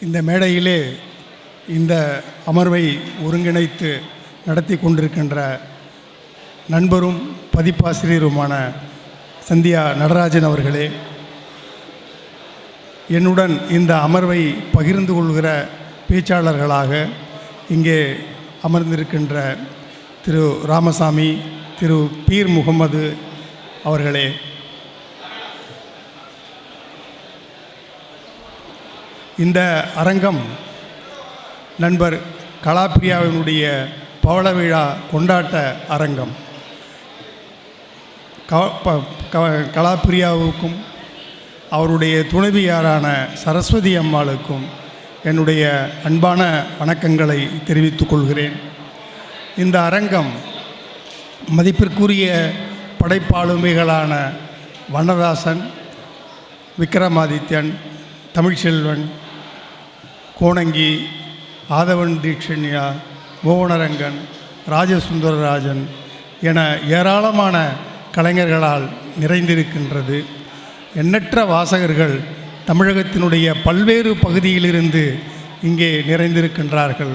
இந்த மேடையிலே இந்த அமர்வை ஒருங்கிணைத்து நடத்தி கொண்டிருக்கின்ற நண்பரும் பதிப்பாசிரியருமான சந்தியா நடராஜன் அவர்களே என்னுடன் இந்த அமர்வை பகிர்ந்து கொள்கிற பேச்சாளர்களாக இங்கே அமர்ந்திருக்கின்ற திரு ராமசாமி திரு பீர் முகமது அவர்களே இந்த அரங்கம் நண்பர் கலாப்பிரியாவினுடைய பவள விழா கொண்டாட்ட அரங்கம். க ப- க- கலாப்பிரியாவுக்கும் அவருடைய துணைவியாரான சரஸ்வதி அம்மாளுக்கும் என்னுடைய அன்பான வணக்கங்களை தெரிவித்துக் கொள்கிறேன். இந்த அரங்கம் மதிப்பிற்குரிய படைப்பாளுமைகளான வண்ணதாசன் விக்ரமாதித்யன் தமிழ்ச்செல்வன் கோணங்கி ஆதவன் தீட்சண்யா புவனரங்கன் ராஜசுந்தரராஜன் என ஏராளமான கலைஞர்களால் நிறைந்திருக்கின்றது. எண்ணற்ற வாசகர்கள் தமிழகத்தினுடைய பல்வேறு பகுதியிலிருந்து இங்கே நிறைந்திருக்கின்றார்கள்.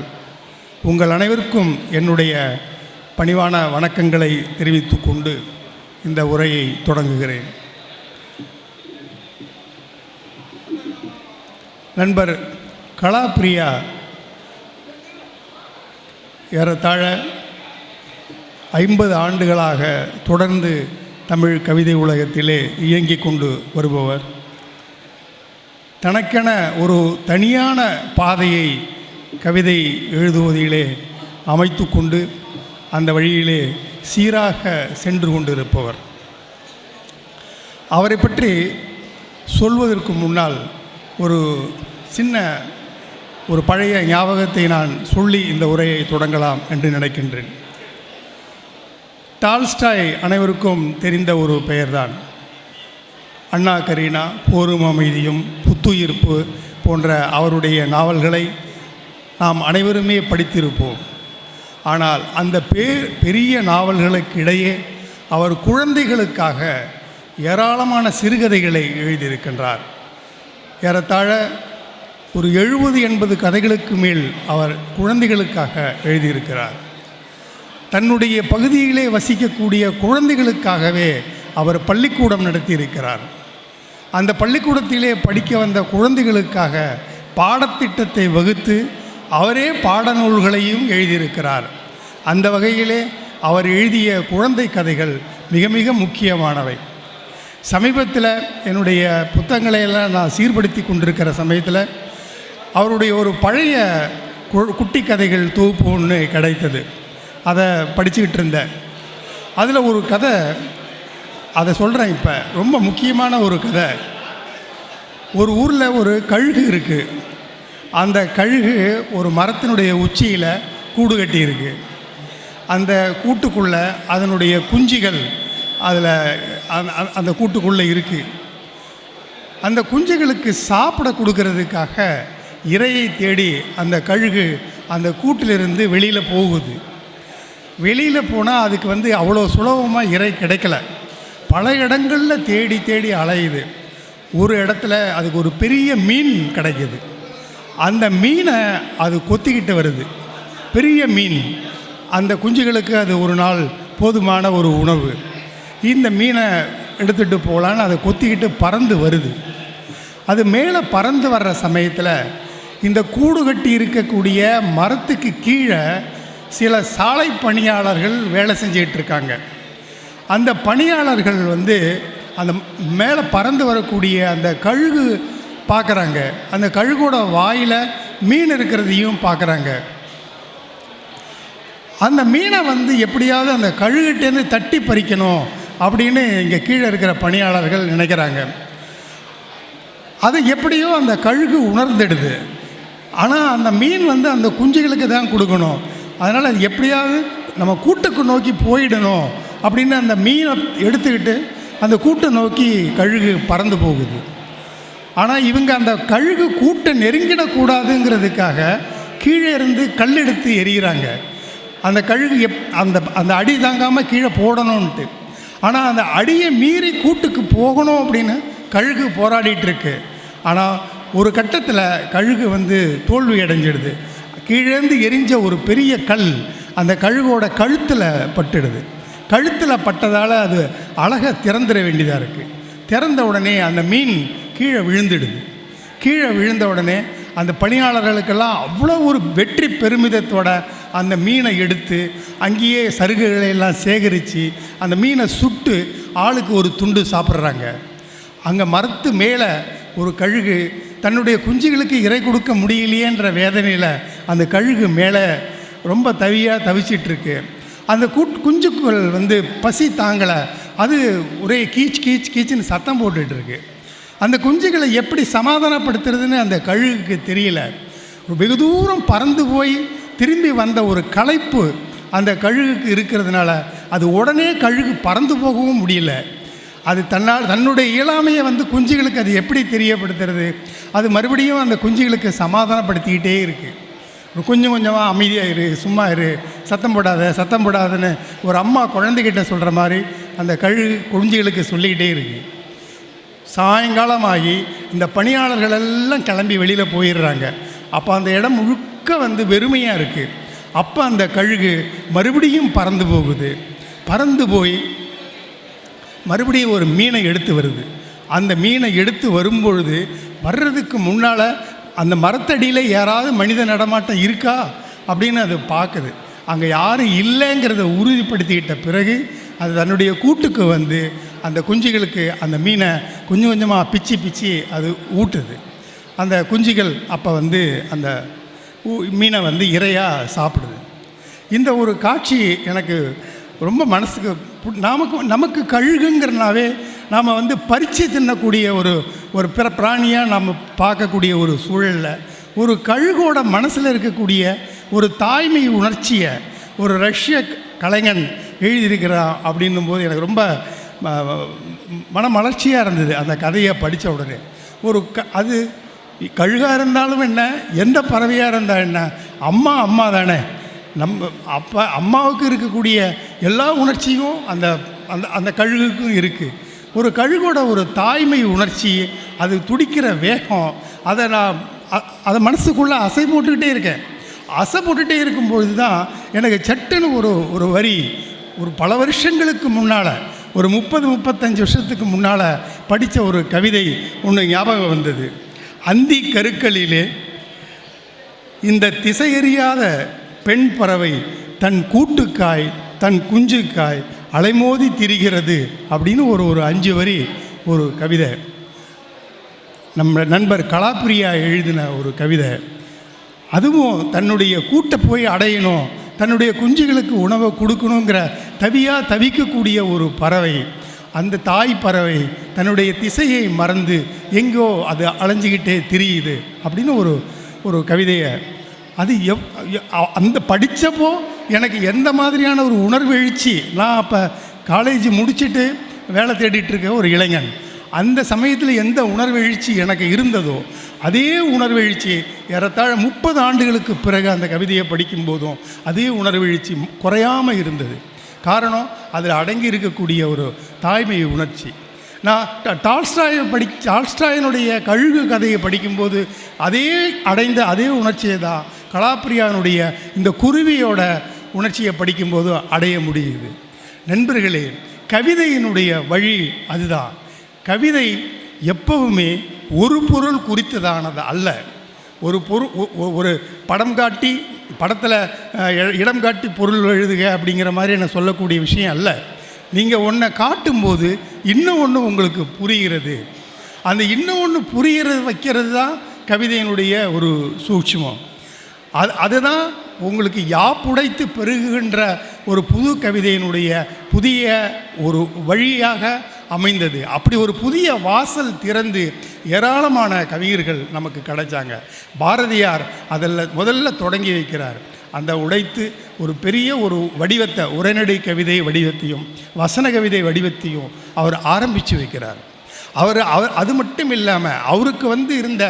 உங்கள் அனைவருக்கும் என்னுடைய பணிவான வணக்கங்களை தெரிவித்து கொண்டு இந்த உரையை தொடங்குகிறேன். நண்பர் கலாப்பிரியா. ஏறத்தாழ ஐம்பது ஆண்டுகளாக தொடர்ந்து தமிழ் கவிதை உலகத்திலே இயங்கிக் கொண்டு வருபவர். தனக்கென ஒரு தனியான பாதையை கவிதை எழுதுவதிலே அமைத்து கொண்டு அந்த வழியிலே சீராக சென்று கொண்டிருப்பவர். அவரை பற்றி சொல்வதற்கு முன்னால் ஒரு சின்ன ஒரு பழைய ஞாபகத்தை நான் சொல்லி இந்த உரையை தொடங்கலாம் என்று நினைக்கின்றேன். டால்ஸ்டாய் அனைவருக்கும் தெரிந்த ஒரு பெயர்தான். அண்ணா கரீனா போரும் அமைதியும் புத்துயிர்ப்பு போன்ற அவருடைய நாவல்களை நாம் அனைவருமே படித்திருப்போம். ஆனால் அந்த பே பெரிய நாவல்களுக்கு இடையே அவர் குழந்தைகளுக்காக ஏராளமான சிறுகதைகளை எழுதியிருக்கின்றார். ஏறத்தாழ ஒரு எழுபது எண்பது கதைகளுக்கு மேல் அவர் குழந்தைகளுக்காக எழுதியிருக்கிறார். தன்னுடைய பகுதியிலே வசிக்கக்கூடிய குழந்தைகளுக்காகவே அவர் பள்ளிக்கூடம் நடத்தியிருக்கிறார். அந்த பள்ளிக்கூடத்திலே படிக்க வந்த குழந்தைகளுக்காக பாடத்திட்டத்தை வகுத்து அவரே பாடநூல்களையும் எழுதியிருக்கிறார். அந்த வகையிலே அவர் எழுதிய குழந்தை கதைகள் மிக மிக முக்கியமானவை. சமீபத்தில் என்னுடைய புத்தகங்களை எல்லாம் நான் சீர்படுத்தி கொண்டிருக்கிற சமயத்தில் அவருடைய ஒரு பழைய குட்டி கதைகள் தொகுப்பு ஒன்று கிடைத்தது. அதை படிச்சுக்கிட்டு இருந்தேன். அதில் ஒரு கதை அதை சொல்கிறேன் இப்போ. ரொம்ப முக்கியமான ஒரு கதை. ஒரு ஊரில் ஒரு கழுகு இருக்குது அந்த கழுகு ஒரு மரத்தினுடைய உச்சியில் கூடு கட்டியிருக்கு அந்த கூட்டுக்குள்ளே அதனுடைய குஞ்சுகள் அதில் அந்த கூட்டுக்குள்ளே இருக்குது அந்த குஞ்சுகளுக்கு சாப்பிட கொடுக்கறதுக்காக இரையை தேடி அந்த கழுகு அந்த கூட்டிலிருந்து வெளியில் போகுது. வெளியில் போனால் அதுக்கு வந்து அவ்வளோ சுலபமாக இறை கிடைக்கல. பல இடங்களில் தேடி தேடி அலையுது. ஒரு இடத்துல அதுக்கு ஒரு பெரிய மீன் கிடைக்குது. அந்த மீனை அது கொத்திக்கிட்டு வருது. பெரிய மீன். அந்த குஞ்சுகளுக்கு அது ஒரு நாள் போதுமான ஒரு உணவு. இந்த மீனை எடுத்துகிட்டு போகலான்னு அதை கொத்திக்கிட்டு பறந்து வருது. அது மேலே பறந்து வர்ற சமயத்தில் இந்த கூடு கட்டி இருக்கக்கூடிய மரத்துக்கு கீழே சில சாலை பணியாளர்கள் வேலை செஞ்சுக்கிட்டு இருக்காங்க. அந்த பணியாளர்கள் வந்து அந்த மேலே பறந்து வரக்கூடிய அந்த கழுகு பார்க்குறாங்க. அந்த கழுகோட வாயில் மீன் இருக்கிறதையும் பார்க்குறாங்க. அந்த மீனை வந்து எப்படியாவது அந்த கழுகிட்டேருந்து தட்டி பறிக்கணும் அப்படின்னு இங்கே கீழே இருக்கிற பணியாளர்கள் நினைக்கிறாங்க. அது எப்படியோ அந்த கழுகு உணர்ந்துடுது. ஆனால் அந்த மீன் வந்து அந்த குஞ்சுகளுக்கு தான் கொடுக்கணும். அதனால் அது எப்படியாவது நம்ம கூட்டுக்கு நோக்கி போயிடணும் அப்படின்னு அந்த மீனை எடுத்துக்கிட்டு அந்த கூட்டை நோக்கி கழுகு பறந்து போகுது. ஆனால் இவங்க அந்த கழுகு கூட்டை நெருங்கிடக்கூடாதுங்கிறதுக்காக கீழே இருந்து கல் எடுத்து எறிகிறாங்க. அந்த கழுகு எப் அந்த அந்த அடி தாங்காமல் கீழே போடணும்ன்ட்டு. ஆனால் அந்த அடியை மீறி கூட்டுக்கு போகணும் அப்படின்னு கழுகு போராடிட்டு இருக்கு. ஆனால் ஒரு கட்டத்தில் கழுகு வந்து தோல்வி அடைஞ்சிடுது. கீழேந்து எரிஞ்ச ஒரு பெரிய கல் அந்த கழுகோட கழுத்தில் பட்டுடுது. கழுத்தில் பட்டதால் அது அழகாக திறந்துட வேண்டியதாக இருக்குது திறந்த உடனே அந்த மீன் கீழே விழுந்துடுது. கீழே விழுந்த உடனே அந்த பணியாளர்களுக்கெல்லாம் அவ்வளோ ஒரு வெற்றி பெருமிதத்தோட அந்த மீனை எடுத்து அங்கேயே சருகுகளை எல்லாம் சேகரித்து அந்த மீனை சுட்டு ஆளுக்கு ஒரு துண்டு சாப்பிட்றாங்க. அங்கே மரத்து மேலே ஒரு கழுகு தன்னுடைய குஞ்சுகளுக்கு இறை கொடுக்க முடியலையேன்ற வேதனையில் அந்த கழுகு மேலே ரொம்ப தவியாக தவிச்சிட்ருக்கு. அந்த கூட் குஞ்சுக்குள் வந்து பசி தாங்கலை. அது ஒரே கீச் கீச் கீச்சுன்னு சத்தம் போட்டுட்ருக்கு. அந்த குஞ்சுகளை எப்படி சமாதானப்படுத்துறதுன்னு அந்த கழுகுக்கு தெரியல. வெகு தூரம் பறந்து போய் திரும்பி வந்த ஒரு களைப்பு அந்த கழுகுக்கு இருக்கிறதுனால அது உடனே கழுகு பறந்து போகவும் முடியல. அது தன்னால் தன்னுடைய இயலாமையை வந்து குஞ்சுகளுக்கு அது எப்படி தெரியப்படுத்துறது? அது மறுபடியும் அந்த குஞ்சுகளுக்கு சமாதானப்படுத்திக்கிட்டே இருக்குது ஒரு கொஞ்சம் கொஞ்சமாக அமைதியாக இரு சும்மா இரு சத்தம் போடாத சத்தம் போடாதன்னு ஒரு அம்மா குழந்தைகிட்ட சொல்கிற மாதிரி அந்த கழுகு குஞ்சுகளுக்கு சொல்லிக்கிட்டே இருக்குது சாயங்காலமாகி இந்த பணியாளர்கள் எல்லாம் கிளம்பி வெளியில் போயிடுறாங்க. அப்போ அந்த இடம் முழுக்க வந்து வெறுமையாக இருக்குது அப்போ அந்த கழுகு மறுபடியும் பறந்து போகுது. பறந்து போய் மறுபடியும் ஒரு மீனை எடுத்து வருது. அந்த மீனை எடுத்து வரும்பொழுது வர்றதுக்கு முன்னால் அந்த மரத்தடியில் யாராவது மனித நடமாட்டம் இருக்கா? அப்படின்னு அது பார்க்குது அங்கே யாரும் இல்லைங்கிறத உறுதிப்படுத்திக்கிட்ட பிறகு அது தன்னுடைய கூட்டுக்கு வந்து அந்த குஞ்சுகளுக்கு அந்த மீனை கொஞ்சம் கொஞ்சமாக பிச்சு பிச்சு அது ஊட்டுது. அந்த குஞ்சுகள் அப்போ வந்து அந்த ஊ- மீனை வந்து இரையாக சாப்பிடுது. இந்த ஒரு காட்சி எனக்கு ரொம்ப மனசுக்கு நமக்கு நமக்கு கழுகுங்கிறனாவே நாம் வந்து பறித்து தின்னக்கூடிய ஒரு ஒரு பிற பிராணியாக நம்ம பார்க்கக்கூடிய ஒரு சூழலில். ஒரு கழுகோட மனசில் இருக்கக்கூடிய ஒரு தாய்மை உணர்ச்சியை ஒரு ரஷ்ய கலைஞன் எழுதியிருக்கிறான் அப்படின்னும் போது எனக்கு ரொம்ப மனமலர்ச்சியாக இருந்தது அந்த கதையை படித்த உடனே. ஒரு க அது கழுகாக இருந்தாலும் என்ன எந்த பறவையாக இருந்தால் என்ன அம்மா அம்மா தானே. நம்ம அப்பா அம்மாவுக்கு இருக்கக்கூடிய எல்லா உணர்ச்சியும் அந்த அந்த அந்த கழுகுக்கும் இருக்குது ஒரு கழுகோட ஒரு தாய்மை உணர்ச்சி அது துடிக்கிற வேகம் அதை நான் அதை மனசுக்குள்ளே அசை போட்டுக்கிட்டே இருக்கேன். அசை போட்டுகிட்டே இருக்கும்பொழுது தான் எனக்கு சட்டுன்னு ஒரு ஒரு வரி ஒரு பல வருஷங்களுக்கு முன்னால் ஒரு முப்பது முப்பத்தஞ்சு வருஷத்துக்கு முன்னால் படித்த ஒரு கவிதை ஒன்று ஞாபகம் வந்தது. அந்தி கருக்களிலே இந்த திசையறியாத பெண் பறவை தன் கூட்டுக்காய் தன் குஞ்சுக்காய் அலைமோதி திரிகிறது அப்படின்னு ஒரு ஒரு அஞ்சு வரி ஒரு கவிதை. நம்ம நண்பர் கலாப்பிரியா எழுதின ஒரு கவிதை. அதுவும் தன்னுடைய கூட்டை போய் அடையணும் தன்னுடைய குஞ்சுகளுக்கு உணவை கொடுக்கணுங்கிற தவியாக தவிக்கக்கூடிய ஒரு பறவை. அந்த தாய் பறவை தன்னுடைய திசையை மறந்து எங்கோ அது அலைஞ்சிக்கிட்டே திரியுது அப்படின்னு ஒரு ஒரு கவிதையை. அது எவ் அந்த படித்தப்போ எனக்கு எந்த மாதிரியான ஒரு உணர்வு எழுச்சி? நான் அப்போ காலேஜ் முடிச்சுட்டு வேலை தேடிட்டுருக்க ஒரு இளைஞன். அந்த சமயத்தில் எந்த உணர்வு எழுச்சி எனக்கு இருந்ததோ அதே உணர்வு எழுச்சி ஏறத்தாழ முப்பது ஆண்டுகளுக்கு பிறகு அந்த கவிதையை படிக்கும்போதும் அதே உணர்வு எழுச்சி குறையாமல் இருந்தது. காரணம் அதில் அடங்கி இருக்கக்கூடிய ஒரு தாய்மை உணர்ச்சி. நான் டால்ஸ்டாயை படி டால்ஸ்டாயினுடைய கழுகு கதையை படிக்கும்போது அதே அடைந்த அதே உணர்ச்சியை தான் கலாப்பிரியானுடைய இந்த குருவியோட உணர்ச்சியை படிக்கும்போது அடைய முடியுது. நண்பர்களே கவிதையினுடைய வழி அதுதான். கவிதை எப்பவுமே ஒரு பொருள் குறித்ததானது அல்ல. ஒரு பொருள் ஒரு படம் காட்டி படத்தில் இடம் காட்டி பொருள் எழுதுக அப்படிங்கிற மாதிரி நான் சொல்லக்கூடிய விஷயம் அல்ல. நீங்கள் ஒன்றை காட்டும்போது இன்னும் ஒன்று உங்களுக்கு புரிகிறது. அந்த இன்னும் ஒன்று புரிகிறது வைக்கிறது தான் கவிதையினுடைய ஒரு சூட்சமம். அது அதுதான் உங்களுக்கு யாப்புடைத்து பெருகுகின்ற ஒரு புது கவிதையினுடைய புதிய ஒரு வழியாக அமைந்தது. அப்படி ஒரு புதிய வாசல் திறந்து ஏராளமான கவிஞர்கள் நமக்கு கிடைச்சாங்க. பாரதியார் அதில் முதல்ல தொடங்கி வைக்கிறார். அந்த உடைத்து ஒரு பெரிய ஒரு வடிவத்தை உரைநடை கவிதை வடிவத்தையும் வசன கவிதை வடிவத்தையும் அவர் ஆரம்பித்து வைக்கிறார். அவர் அவர் அது மட்டும் இல்லாமல் அவருக்கு வந்து இருந்த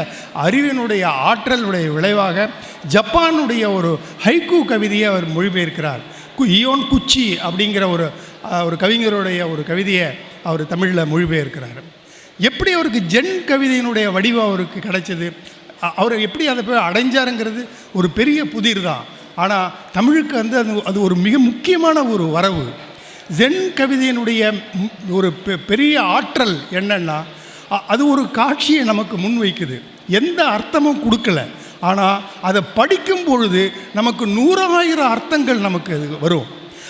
அறிவினுடைய ஆற்றலுடைய விளைவாக ஜப்பானுடைய ஒரு ஹைக்கூ கவிதையை அவர் மொழிபெயர்க்கிறார். கு இயோன் குச்சி அப்படிங்கிற ஒரு ஒரு கவிஞருடைய ஒரு கவிதையை அவர் தமிழில் மொழிபெயர்க்கிறார். எப்படி அவருக்கு ஜென் கவிதையினுடைய வடிவம் அவருக்கு கிடைச்சது? அவர் எப்படி அதை போய் அடைஞ்சாருங்கிறது ஒரு பெரிய புதிர் தான். ஆனால் தமிழுக்கு வந்து அது அது ஒரு மிக முக்கியமான ஒரு வரவு. ஜென் கவிதையினுடைய ஒரு பெ- பெரிய ஆற்றல் என்னன்னா அது ஒரு காட்சியை நமக்கு முன்வைக்குது. எந்த அர்த்தமும் கொடுக்கல. ஆனால் அதை படிக்கும் பொழுது நமக்கு நூறாயிரம் அர்த்தங்கள் நமக்கு அது வரும்.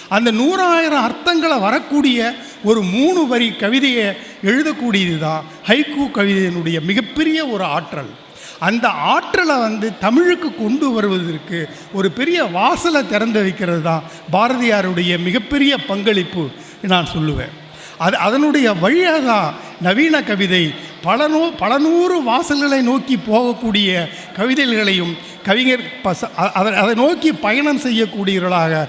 அந்த நூறாயிரம் அர்த்தங்களை வரக்கூடிய ஒரு மூணு வரி கவிதையை எழுதக்கூடியது தான் ஹைக்கூ கவிதையினுடைய மிகப்பெரிய ஒரு ஆற்றல். அந்த ஆற்றலை வந்து தமிழுக்கு கொண்டு வருவதற்கு ஒரு பெரிய வாசலை திறந்து வைக்கிறது தான் பாரதியாருடைய மிகப்பெரிய பங்களிப்பு நான் சொல்லுவேன். அது அதனுடைய வழியாக தான் நவீன கவிதை பல நூ பல நூறு வாசல்களை நோக்கி போகக்கூடிய கவிதைகளையும் கவிஞர் பச அதை அதை நோக்கி பயணம் செய்யக்கூடியவர்களாக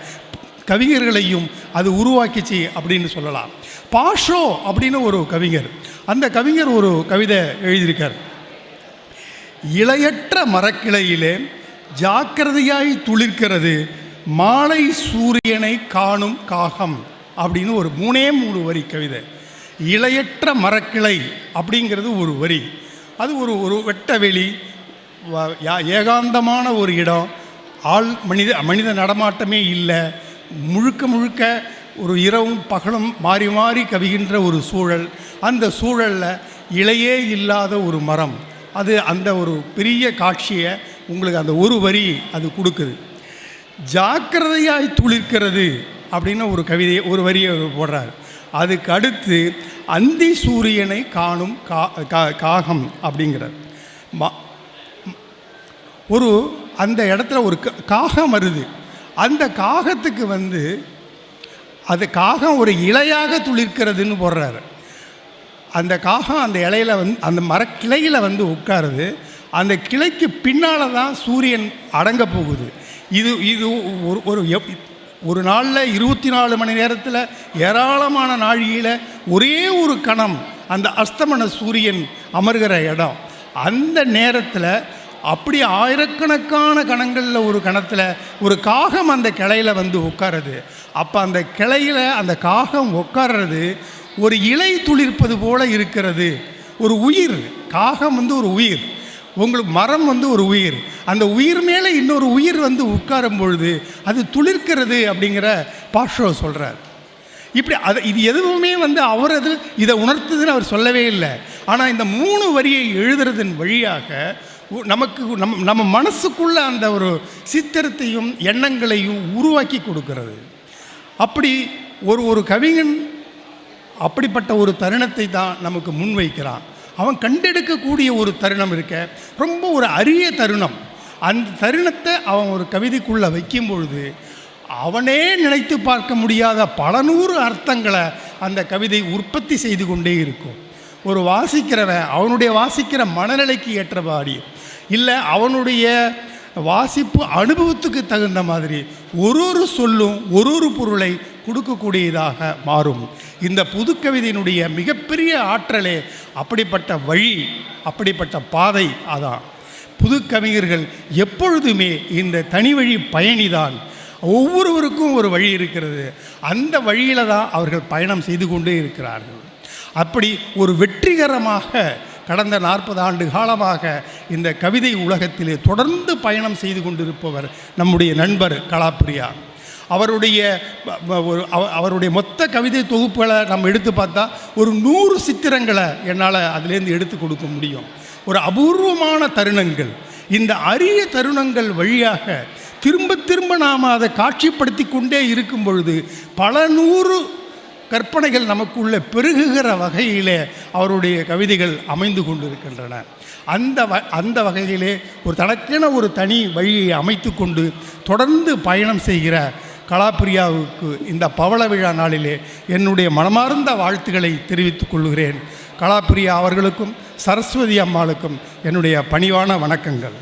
கவிஞர்களையும் அது உருவாக்கிச்சு அப்படின்னு சொல்லலாம். பாஷோ அப்படின்னு ஒரு கவிஞர். அந்த கவிஞர் ஒரு கவிதை எழுதியிருக்கார். இலையற்ற மரக்கிளையிலே ஜாக்கிரதையாய் துளிர்க்கிறது மாலை சூரியனை காணும் காகம் அப்படின்னு ஒரு மூணே மூணு வரி கவிதை. இலையற்ற மரக்கிளை அப்படிங்கிறது ஒரு வரி. அது ஒரு ஒரு வெட்டவெளி யா- ஏகாந்தமான ஒரு இடம். ஆள் மனித மனித நடமாட்டமே இல்லை. முழுக்க முழுக்க ஒரு இரவும் பகலும் மாறி மாறி கவிகின்ற ஒரு சூழல். அந்த சூழலில் இலையே இல்லாத ஒரு மரம். அது அந்த ஒரு பெரிய காட்சியை உங்களுக்கு அந்த ஒரு வரி அது கொடுக்குது. ஜாக்கிரதையாய் துளிர்க்கிறது அப்படின்னு ஒரு கவிதையை ஒரு வரியை போடுறார். அதுக்கு அடுத்து அந்தி சூரியனை காணும் கா கா- காகம் அப்படிங்கிறார். மா ஒரு அந்த இடத்துல ஒரு க- காகம் வருது. அந்த காகத்துக்கு வந்து அது காகம் ஒரு இலையாக துளிர்க்கிறதுன்னு போடுறாரு. அந்த காகம் அந்த இலையில வந்து அந்த மரக்கிளையில் வந்து உட்காருது. அந்த கிளைக்கு பின்னால் தான் சூரியன் அடங்க போகுது. இது இது ஒரு ஒரு எப்- ஒரு நாளில் இருபத்தி நாலு மணி நேரத்தில் ஏராளமான நாழிகையில் ஒரே ஒரு கணம் அந்த அஸ்தமன சூரியன் அமர்கிற இடம். அந்த நேரத்தில் அப்படி ஆயிரக்கணக்கான கணங்களில் ஒரு கணத்தில் ஒரு காகம் அந்த கிளையில வந்து உட்காருது. அப்போ அந்த கிளையில் அந்த காகம் உட்கார்றது ஒரு இலை துளிர்ப்பது போல இருக்கிறது. ஒரு உயிர் காகம் வந்து ஒரு உயிர் உங்களுக்கு மரம் வந்து ஒரு உயிர் அந்த உயிர் மேலே இன்னொரு உயிர் வந்து உட்காரும் பொழுது அது துளிர்க்கிறது அப்படிங்கிற பாஷோ சொல்கிறார் இப்படி அது இது எதுவுமே வந்து அவர் அது இதை உணர்த்துதுன்னு அவர் சொல்லவே இல்லை. ஆனால் இந்த மூணு வரியை எழுதுறதன் வழியாக உ- நமக்கு நம் நம்ம மனசுக்குள்ள அந்த ஒரு சித்திரத்தையும் எண்ணங்களையும் உருவாக்கி கொடுக்கிறது. அப்படி ஒரு ஒரு கவிஞன் அப்படிப்பட்ட ஒரு தருணத்தை தான் நமக்கு முன்வைக்கிறான். அவன் கண்டெடுக்கக்கூடிய ஒரு தருணம் இருக்க ரொம்ப ஒரு அரிய தருணம். அந்த தருணத்தை அவன் ஒரு கவிதைக்குள்ளே வைக்கும் பொழுது அவனே நினைத்து பார்க்க முடியாத பல நூறு அர்த்தங்களை அந்த கவிதை உற்பத்தி செய்து கொண்டே இருக்கும். ஒரு வாசிக்கிறவன் அவனுடைய வாசிக்கிற மனநிலைக்கு ஏற்றபாடி இல்லை அவனுடைய வாசிப்பு அனுபவத்துக்கு தகுந்த மாதிரி. ஒரு ஒரு சொல்லும் ஒரு ஒரு பொருளை கொடுக்கக்கூடியதாக மாறும். இந்த புதுக்கவிதையினுடைய மிகப்பெரிய ஆற்றலே அப்படிப்பட்ட வழி அப்படிப்பட்ட பாதை அதான். புது கவிஞர்கள் எப்பொழுதுமே இந்த தனி வழி பயணிதான். ஒவ்வொருவருக்கும் ஒரு வழி இருக்கிறது. அந்த வழியில் தான் அவர்கள் பயணம் செய்து கொண்டே இருக்கிறார்கள். அப்படி ஒரு வெற்றிகரமாக கடந்த நாற்பது ஆண்டு காலமாக இந்த கவிதை உலகத்திலே தொடர்ந்து பயணம் செய்து கொண்டிருப்பவர் நம்முடைய நண்பர் கலாப்பிரியா. அவருடைய அவ- அவருடைய மொத்த கவிதை தொகுப்புகளை நம்ம எடுத்து பார்த்தா ஒரு நூறு சித்திரங்களை என்னால் அதுலேருந்து எடுத்து கொடுக்க முடியும். ஒரு அபூர்வமான தருணங்கள். இந்த அரிய தருணங்கள் வழியாக திரும்ப திரும்ப நாம் அதை காட்சிப்படுத்தி கொண்டே இருக்கும் பொழுது பல நூறு கற்பனைகள் நமக்குள்ளே பெருகுகிற வகையிலே அவருடைய கவிதைகள் அமைந்து கொண்டிருக்கின்றன. அந்த வ அந்த வகையிலே ஒரு தனக்கென ஒரு தனி வழியை அமைத்து கொண்டு தொடர்ந்து பயணம் செய்கிற கலாப்பிரியாவுக்கு இந்த பவள விழா நாளிலே என்னுடைய மனமார்ந்த வாழ்த்துக்களை தெரிவித்துக் கொள்கிறேன். கலாப்பிரியா அவர்களுக்கும் சரஸ்வதி அம்மாளுக்கும் என்னுடைய பணிவான வணக்கங்கள்.